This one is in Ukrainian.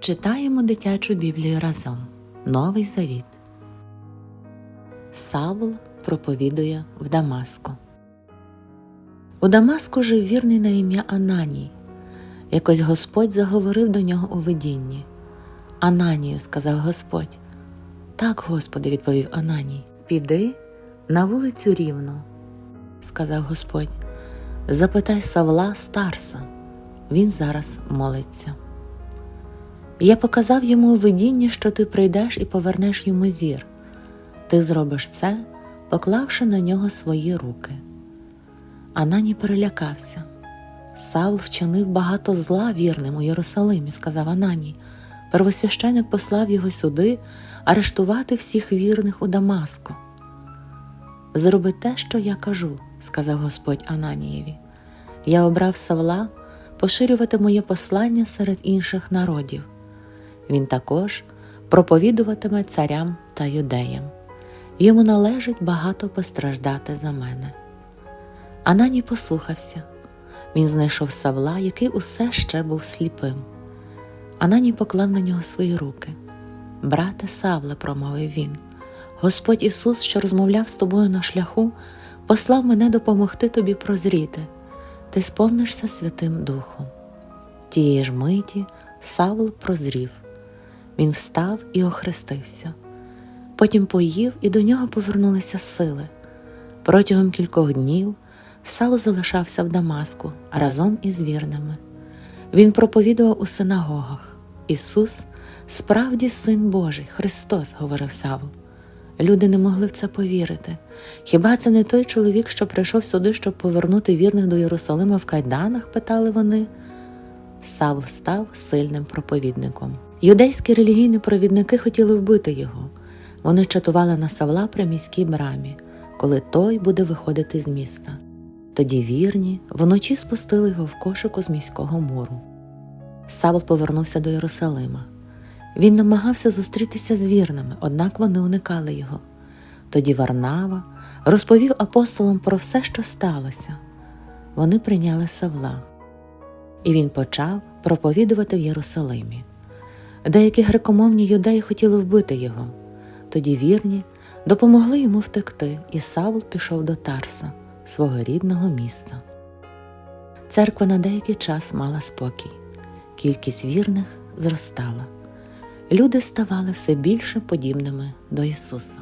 Читаємо дитячу Біблію разом. Новий Завіт. Савл проповідує в Дамаску. У Дамаску жив вірний на ім'я Ананій. Якось Господь заговорив до нього у видінні. Ананію, сказав Господь. Так, Господи, відповів Ананій. Піди на вулицю рівну, сказав Господь. Запитай Савла Старса. Він зараз молиться. Я показав йому у видінні, що ти прийдеш і повернеш йому зір. Ти зробиш це, поклавши на нього свої руки. Ананій перелякався. Савл вчинив багато зла вірним у Єрусалимі, сказав Ананій. Первосвященик послав його сюди арештувати всіх вірних у Дамаску. Зроби те, що я кажу, сказав Господь Ананієві. Я обрав Савла поширювати моє послання серед інших народів. Він також проповідуватиме царям та юдеям. Йому належить багато постраждати за мене. Ананій послухався. Він знайшов Савла, який усе ще був сліпим. Ананій поклав на нього свої руки. Брате Савле, промовив він, Господь Ісус, що розмовляв з тобою на шляху, послав мене допомогти тобі прозріти. Ти сповнишся Святим Духом. Тієї ж миті Савл прозрів. Він встав і охрестився. Потім поїв, і до нього повернулися сили. Протягом кількох днів Савл залишався в Дамаску разом із вірними. Він проповідував у синагогах. Ісус справді Син Божий, Христос, говорив Савл. Люди не могли в це повірити. Хіба це не той чоловік, що прийшов сюди, щоб повернути вірних до Єрусалима в кайданах? питали вони. Савл став сильним проповідником. Юдейські релігійні провідники хотіли вбити його. Вони чатували на Савла при міській брамі, коли той буде виходити з міста. Тоді вірні вночі спустили його в кошику з міського муру. Савл повернувся до Єрусалима. Він намагався зустрітися з вірними, однак вони уникали його. Тоді Варнава розповів апостолам про все, що сталося. Вони прийняли Савла, і він почав проповідувати в Єрусалимі. Деякі грекомовні юдеї хотіли вбити його. Тоді вірні допомогли йому втекти, і Савл пішов до Тарса, свого рідного міста. Церква на деякий час мала спокій, кількість вірних зростала. Люди ставали все більше подібними до Ісуса.